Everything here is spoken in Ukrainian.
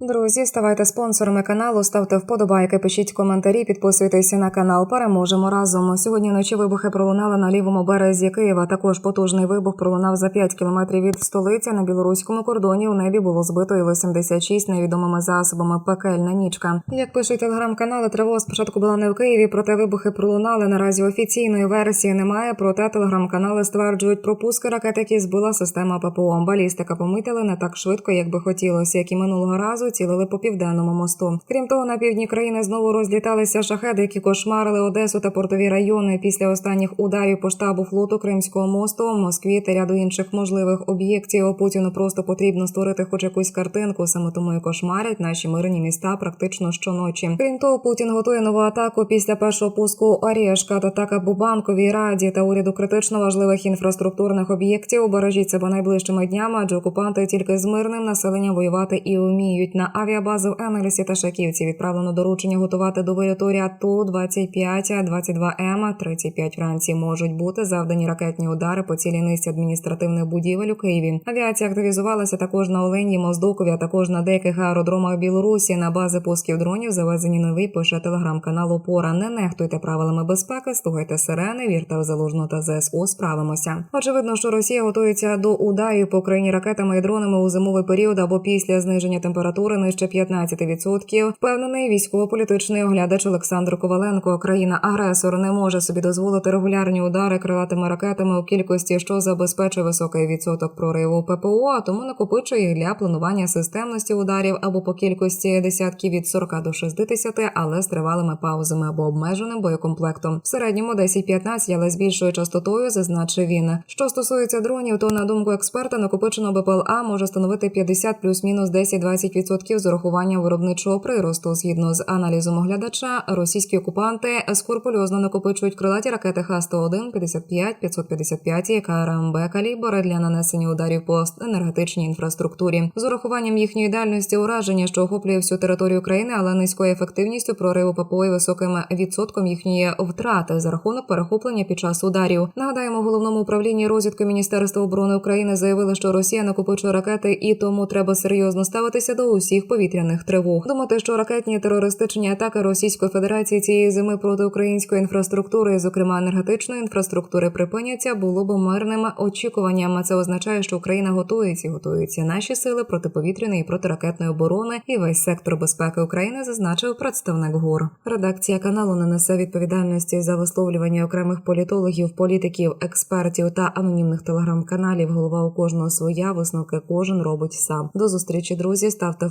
Друзі, ставайте спонсорами каналу, ставте вподобайки, пишіть коментарі, підписуйтесь на канал. Переможемо разом. Сьогодні вночі вибухи пролунали на лівому березі Києва. Також потужний вибух пролунав за 5 кілометрів від столиці. На білоруському кордоні у небі було збито Іл-76 невідомими засобами. Пекельна нічка. Як пишуть телеграм-канали, тривога спочатку була не в Києві, проте вибухи пролунали. Наразі офіційної версії немає. Проте телеграм-канали стверджують про пуски ракет, які збила система ППО. Балістика помітили не так швидко, як би хотілося, як і минулого разу цілили по південному мосту. Крім того, на півдні країни знову розліталися шахеди, які кошмарили Одесу та портові райони. Після останніх ударів по штабу флоту Кримського мосту, Москві та ряду інших можливих об'єктів. Путіну просто потрібно створити хоч якусь картинку. Саме тому і кошмарять наші мирні міста практично щоночі. Крім того, Путін готує нову атаку після першого пуску Орєшка та атака Бубанковій раді та уряду критично важливих інфраструктурних об'єктів. Бережіть себе найближчими днями, адже окупанти тільки з мирним населенням воювати і вміють. На авіабазу в Енелісі та Шаківці відправлено доручення готувати до виліту ряд ту 25 22 м 35 вранці можуть бути завдані ракетні удари по цілій низці адміністративних будівель у Києві. Авіація активізувалася також на Оленії, Моздокові, а також на деяких аеродромах Білорусі. На бази пусків дронів завезені новий пише телеграм-канал Опора. Не нехтуйте правилами безпеки, слухайте сирени, вірте в залужну та ЗСУ. Справимося. Очевидно, що Росія готується до ударів по країні ракетами і дронами у зимовий період або після зниження температури нижче 15%. Впевнений військово-політичний оглядач Олександр Коваленко. Країна-агресор не може собі дозволити регулярні удари крилатими ракетами у кількості, що забезпечує високий відсоток прориву ППО, а тому накопичує їх для планування системності ударів або по кількості десятків від 40 до 60, але з тривалими паузами або обмеженим боєкомплектом. В середньому 10-15, але з більшою частотою, зазначив він. Що стосується дронів, то на думку експерта, накопичено БПЛА може становити 50 плюс-мінус 10-20% з урахуванням виробничого приросту. Згідно з аналізом оглядача, російські окупанти скрупульозно накопичують крилаті ракети Х-101, 55, 555 і КРМБ «Калібр» для нанесення ударів по енергетичній інфраструктурі. З урахуванням їхньої дальності ураження, що охоплює всю територію країни, але низькою ефективністю прориву ППО і високим відсотком їхньої втрати за рахунок перехоплення під час ударів. Нагадаємо, головному управлінні розвідки Міністерства оборони України заявили, що Росія накопичує ракети, і тому треба серйозно ставитися до усіх повітряних тривог. Думати, що ракетні терористичні атаки Російської Федерації цієї зими проти української інфраструктури, зокрема енергетичної інфраструктури, припиняться, було б мирним очікуванням. Це означає, що Україна готується, готуються наші сили протиповітряної і протиракетної оборони і весь сектор безпеки України, зазначив представник ГУР. Редакція каналу не несе відповідальності за висловлювання окремих політологів, політиків, експертів та анонімних телеграм-каналів. Голова у кожного своя висновки кожен робить сам. До зустрічі, друзі. Ставте